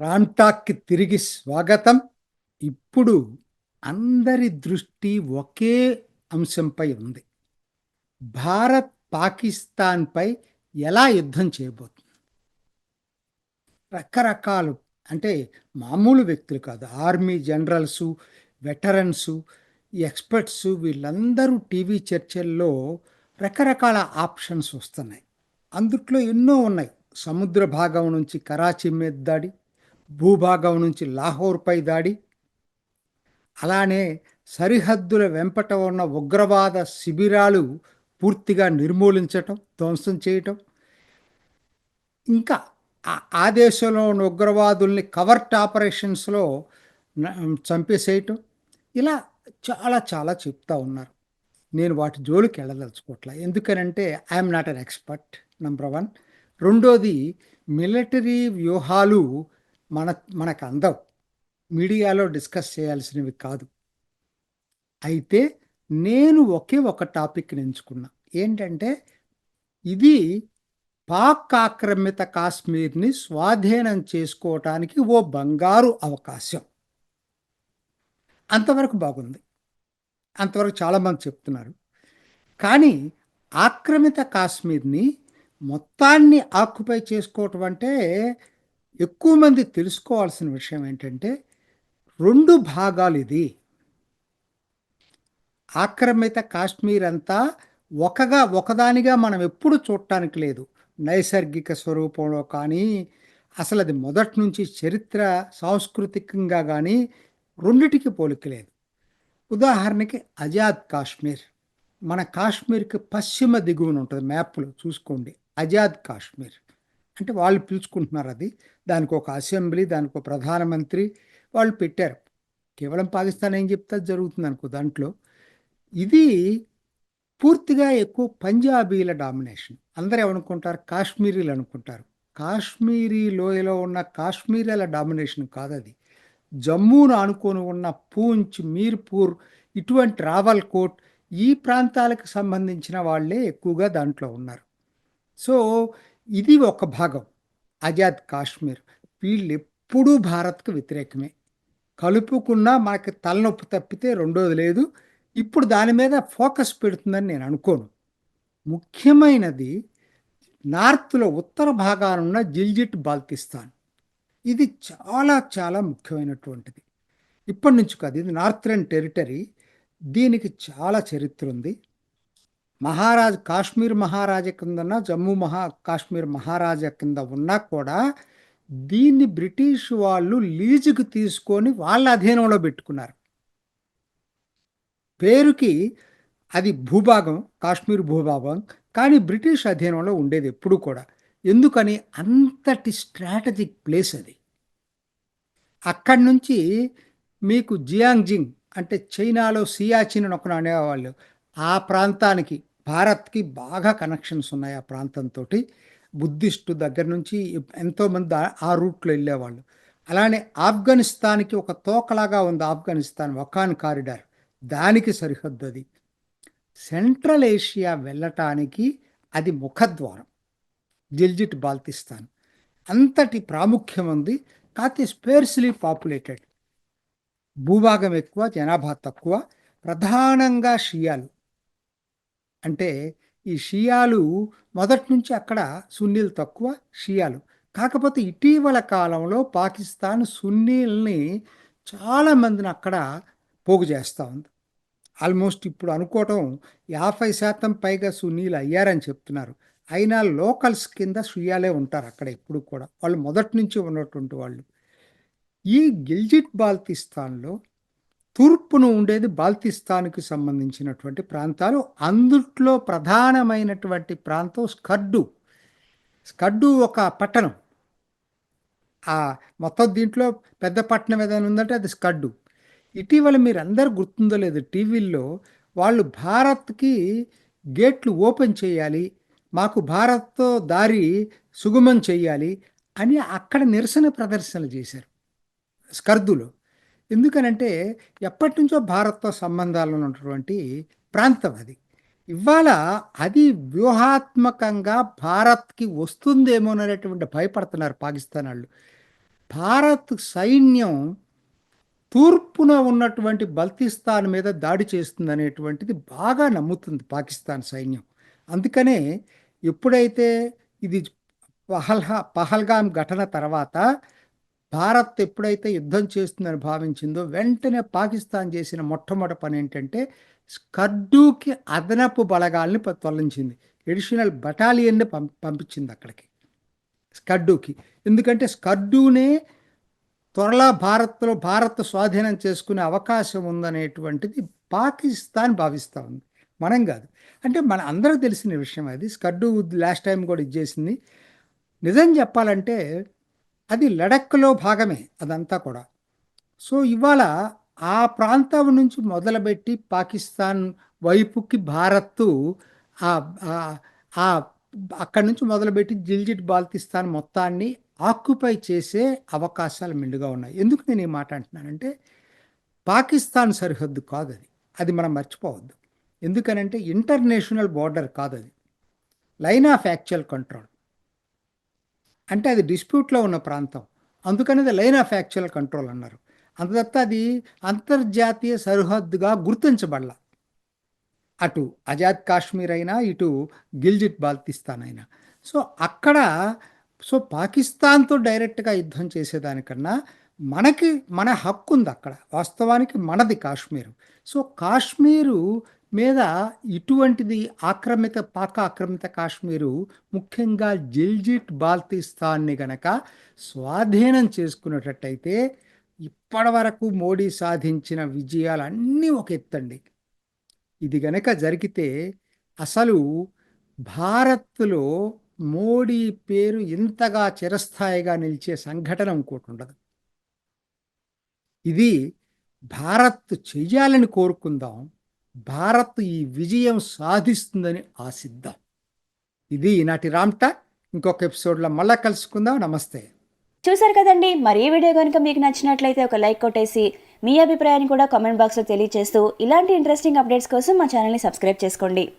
రామ్టాక్కి తిరిగి స్వాగతం. ఇప్పుడు అందరి దృష్టి ఒకే అంశంపై ఉంది. భారత్ పాకిస్తాన్పై ఎలా యుద్ధం చేయబోతుంది? రకరకాలు అంటే మామూలు వ్యక్తులు కాదు. ఆర్మీ జనరల్సు వెటరన్సు ఎక్స్పర్ట్స్ వీళ్ళందరూ టీవీ చర్చల్లో రకరకాల ఆప్షన్స్ వస్తున్నాయి. అందుట్లో ఎన్నో ఉన్నాయి. సముద్ర భాగం నుంచి కరాచీ మీద దాడి భూభాగం నుంచి లాహోర్పై దాడి అలానే సరిహద్దుల వెంపట ఉన్న ఉగ్రవాద శిబిరాలు పూర్తిగా నిర్మూలించటం ధ్వంసం చేయటం. ఇంకా ఆ దేశంలో ఉన్న ఉగ్రవాదుల్ని కవర్ట్ ఆపరేషన్స్లో చంపేసేయటం. ఇలా చాలా చాలా చెప్తా ఉన్నారు. నేను వాటి జోలికి వెళ్ళదలుచుకోవట్లే ఎందుకనంటే I'm not an expert number one. రెండోది మిలిటరీ వ్యూహాలు మన మనకు అందవు మీడియాలో డిస్కస్ చేయాల్సినవి కాదు. అయితే నేను ఒకే ఒక టాపిక్ని ఎంచుకున్నా. ఏంటంటే ఇది పాక్ ఆక్రమిత కాశ్మీర్ని స్వాధీనం చేసుకోవటానికి ఓ బంగారు అవకాశం. అంతవరకు బాగుంది. అంతవరకు చాలామంది చెప్తున్నారు. కానీ ఆక్రమిత కాశ్మీర్ని మొత్తాన్ని ఆక్యుపై చేసుకోవటం అంటే ఎక్కువ మంది తెలుసుకోవాల్సిన విషయం ఏంటంటే రెండు భాగాలు ఇది ఆక్రమిత కాశ్మీర్ అంతా ఒకగా ఒకదానిగా మనం ఎప్పుడు చూడటానికి లేదు. నైసర్గిక స్వరూపంలో కానీ అసలు అది మొదటి నుంచి చరిత్ర సాంస్కృతికంగా కానీ రెండిటికి పోలికలేదు ఉదాహరణకి అజాద్ కాశ్మీర్. మన కాశ్మీర్కి పశ్చిమ దిగువన ఉంటుంది మ్యాప్లో చూసుకోండి. అజాద్ కాశ్మీర్. అంటే వాళ్ళు పిలుచుకుంటున్నారు అది. దానికి ఒక అసెంబ్లీ దానికి ఒక ప్రధానమంత్రి వాళ్ళు పెట్టారు. కేవలం పాకిస్తాన్ ఏం చెప్తే జరుగుతుంది అనుకో దాంట్లో. ఇది పూర్తిగా ఎక్కువ పంజాబీల డామినేషన్. అందరూ ఏమనుకుంటారు? కాశ్మీరీలు అనుకుంటారు. కాశ్మీరీ లోయలో ఉన్న కాశ్మీరీల డామినేషన్ కాదు అది. జమ్మూను అనుకొని ఉన్న పూంచ్ మీర్పూర్ ఇటువంటి రావల్కోట్ ఈ ప్రాంతాలకు సంబంధించిన వాళ్ళే ఎక్కువగా దాంట్లో ఉన్నారు. సో ఇది ఒక భాగం. ఆజాద్ కాశ్మీర్. వీళ్ళు ఎప్పుడూ భారత్కు వ్యతిరేకమే. కలుపుకున్నా మనకి తలనొప్పి తప్పితే రెండోది లేదు. ఇప్పుడు దాని మీద ఫోకస్ పెడుతుందని నేను అనుకోను. ముఖ్యమైనది నార్త్లో ఉత్తర భాగానున్న జిల్జిట్ బాల్తిస్తాన్. ఇది చాలా చాలా ముఖ్యమైనటువంటిది. ఇప్పటి నుంచి కాదు ఇది నార్థరన్ టెరిటరీ. దీనికి చాలా చరిత్ర ఉంది. మహారాజ్ కాశ్మీర్ మహారాజా కిందన జమ్మూ మహా కాశ్మీర్ మహారాజా కింద ఉన్నా కూడా దీన్ని బ్రిటిష్ వాళ్ళు లీజుకు తీసుకొని వాళ్ళ అధీనంలో పెట్టుకున్నారు. పేరుకి అది భూభాగం కాశ్మీర్ భూభాగం కానీ బ్రిటిష్ అధీనంలో ఉండేది ఎప్పుడు కూడా. ఎందుకని? అంతటి స్ట్రాటజిక్ ప్లేస్ అది. అక్కడి నుంచి మీకు జియాంగ్జింగ్ అంటే చైనాలో సియాచిన్ ఒక అనేవాళ్ళు ఆ ప్రాంతానికి భారత్కి బాగా కనెక్షన్స్ ఉన్నాయి ఆ ప్రాంతంతో బుద్ధిస్టు దగ్గర నుంచి ఎంతోమంది ఆ రూట్లో వెళ్ళేవాళ్ళు. అలానే ఆఫ్ఘనిస్తాన్కి ఒక తోకలాగా ఉంది ఆఫ్ఘనిస్తాన్ వకాన్ కారిడార్. దానికి సరిహద్దు అది. సెంట్రల్ ఏషియా వెళ్ళటానికి అది ముఖద్వారం. జిల్జిట్ బాల్తిస్తాన్. అంతటి ప్రాముఖ్యం ఉంది. కాకపోతే స్పేర్స్లీ పాపులేటెడ్ భూభాగం ఎక్కువ జనాభా తక్కువ. ప్రధానంగా షియాలు. అంటే ఈ షియాలు మొదటి నుంచి అక్కడ సున్నీలు తక్కువ షియాలు. కాకపోతే ఇటీవల కాలంలో పాకిస్తాన్ సున్నీల్ని చాలామందిని అక్కడ పోగు చేస్తూ ఉంది. ఆల్మోస్ట్ ఇప్పుడు అనుకోవటం యాభై శాతం పైగా సున్నీలు అయ్యారని చెప్తున్నారు. అయినా లోకల్స్ కింద షియాలే ఉంటారు అక్కడ ఎప్పుడు కూడా. వాళ్ళు మొదటి నుంచి ఉన్నటువంటి వాళ్ళు. ఈ గిల్జిట్ బాల్తిస్తాన్లో తూర్పును ఉండేది బాల్తిస్తాన్కి సంబంధించినటువంటి ప్రాంతాలు. అందుట్లో ప్రధానమైనటువంటి ప్రాంతం స్కర్డు. స్కర్డు ఒక పట్టణం. ఆ మొత్తం దీంట్లో పెద్ద పట్టణం ఏదైనా ఉందంటే అది స్కడ్డు ఇటీవల మీరు గుర్తుందో లేదు టీవీల్లో వాళ్ళు భారత్కి గేట్లు ఓపెన్ చేయాలి మాకు భారత్తో దారి సుగమం చేయాలి అని అక్కడ నిరసన ప్రదర్శనలు చేశారు. స్కర్దులో. ఎందుకనంటే ఎప్పటి నుంచో భారత్తో సంబంధాలు ఉన్నటువంటి ప్రాంతం అది. ఇవాళ అది వ్యూహాత్మకంగా భారత్కి వస్తుందేమో అనేటువంటి భయపడుతున్నారు పాకిస్తాన్ వాళ్ళు. భారత్ సైన్యం తూర్పున ఉన్నటువంటి బల్తిస్తాన్ మీద దాడి చేస్తుందనేటువంటిది బాగా నమ్ముతుంది పాకిస్తాన్ సైన్యం. అందుకనే ఎప్పుడైతే ఇది పహల్హా పహల్గాం ఘటన తర్వాత భారత్ ఎప్పుడైతే యుద్ధం చేస్తుందని భావించిందో వెంటనే పాకిస్తాన్ చేసిన మొట్టమొదటి పని ఏంటంటే స్కర్డూకి అదనపు బలగాల్ని తొలగించింది ఎడిషనల్ బటాలియన్ని పం పంపించింది అక్కడికి. స్కర్డూకి ఎందుకంటే స్కర్డూనే త్వరలో భారత్లో భారత్ స్వాధీనం చేసుకునే అవకాశం ఉందనేటువంటిది పాకిస్తాన్ భావిస్తూ ఉంది. మనం కాదు. అంటే మన అందరికీ తెలిసిన విషయం అది. స్కర్డు లాస్ట్ టైం కూడా ఇచ్చేసింది నిజం చెప్పాలంటే అది లడఖ్లో భాగమే అదంతా కూడా. సో ఇవాళ ఆ ప్రాంతం నుంచి మొదలుపెట్టి పాకిస్తాన్ వైపుకి భారత్ ఆ ఆ అక్కడి నుంచి మొదలుపెట్టి జిల్జిట్ బాల్తిస్తాన్ మొత్తాన్ని ఆక్యుపై చేసే అవకాశాలు మెండుగా ఉన్నాయి. ఎందుకు నేను ఈ మాట అంటున్నానంటే పాకిస్తాన్ సరిహద్దు కాదు అది అది మనం మర్చిపోవద్దు. ఎందుకనంటే ఇంటర్నేషనల్ బార్డర్ కాదు అది లైన్ ఆఫ్ యాక్చువల్ కంట్రోల్. అంటే అది డిస్ప్యూట్లో ఉన్న ప్రాంతం. అందుకని అది లైన్ ఆఫ్ యాక్చువల్ కంట్రోల్ అన్నారు. అంతదత్త అది అంతర్జాతీయ సరిహద్దుగా గుర్తించబడాల. అటు ఆజాద్ కాశ్మీర్ అయినా ఇటు గిల్జిట్ బాల్తిస్తాన్ అయినా. సో అక్కడ సో పాకిస్తాన్తో డైరెక్ట్గా యుద్ధం చేసేదానికన్నా మనకి మన హక్కు ఉంది అక్కడ. వాస్తవానికి మనది కాశ్మీరు. సో కాశ్మీరు మీద ఇటువంటిది ఆక్రమిత పాక ఆక్రమిత కాశ్మీరు ముఖ్యంగా జిల్జిట్ బాల్తిస్తాన్ని గనక స్వాధీనం చేసుకునేటట్టయితే ఇప్పటి వరకు మోడీ సాధించిన విజయాలన్నీ ఒక ఎత్తండి. ఇది గనక జరిగితే అసలు భారత్లో మోడీ పేరు ఇంతగా చిరస్థాయిగా నిలిచే సంఘటన ఇంకోటి ఉండదు. ఇది భారత్ చేయాలని కోరుకుందాం. భారత్ ఈ విజయం సాధిస్తుందని ఆశిద్దాం. ఇది ఈనాటి రామ్టా ఇంకొక ఎపిసోడ్లో మళ్ళా కలుసుకుందాం. నమస్తే. చూసారు కదండి మరి ఈ వీడియో కనుక మీకు నచ్చినట్లయితే ఒక లైక్ కొట్టేసి మీ అభిప్రాయాన్ని కూడా కామెంట్ బాక్స్లో తెలియజేస్తూ ఇలాంటి ఇంట్రెస్టింగ్ అప్డేట్స్ కోసం మా ఛానల్ని సబ్స్క్రైబ్ చేసుకోండి.